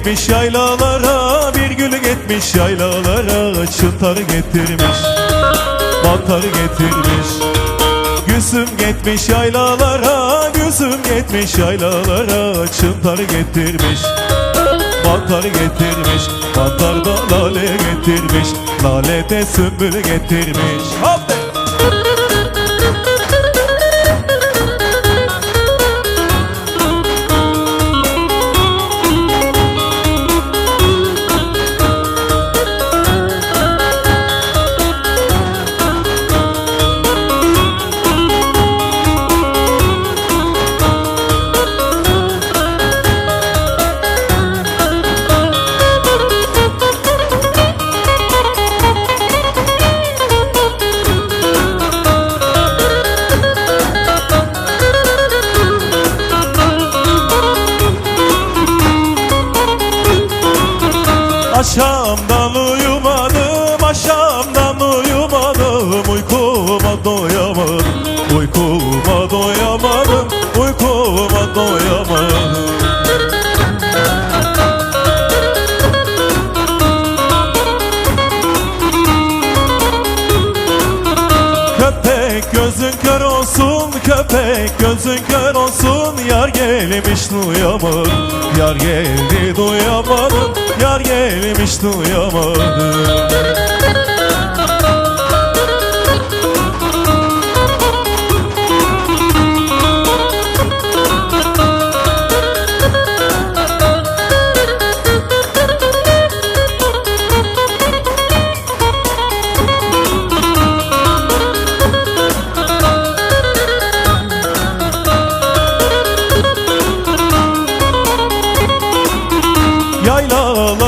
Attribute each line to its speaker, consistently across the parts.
Speaker 1: gitmiş yaylalara Bir gül gitmiş yaylalara Çıtar getirmiş Mantar getirmiş. Gülsüm gitmiş yaylalara Gülsüm gitmiş yaylalara Çıtar getirmiş Mantar getirmiş. Mantar da lale getirmiş Lale de sümbül getirmiş. Hop doyamadım, uykuma doyamadım Uykuma doyamadım Köpek gözün kör olsun, köpek gözün kör olsun. Yar gelmiş duyamadım, yar geldi duyamadım Yar gelmiş duyamadım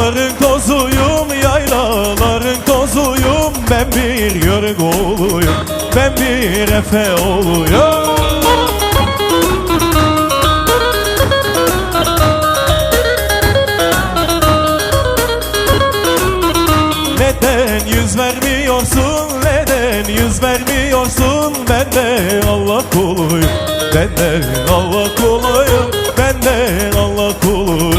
Speaker 1: Yaylaların kozuyum, yaylaların kozuyum Ben bir yörük oğluyum, ben bir efe oğluyum. Neden yüz vermiyorsun, neden yüz vermiyorsun? Ben de Allah kuluyum, ben de Allah kuluyum Ben de Allah kuluyum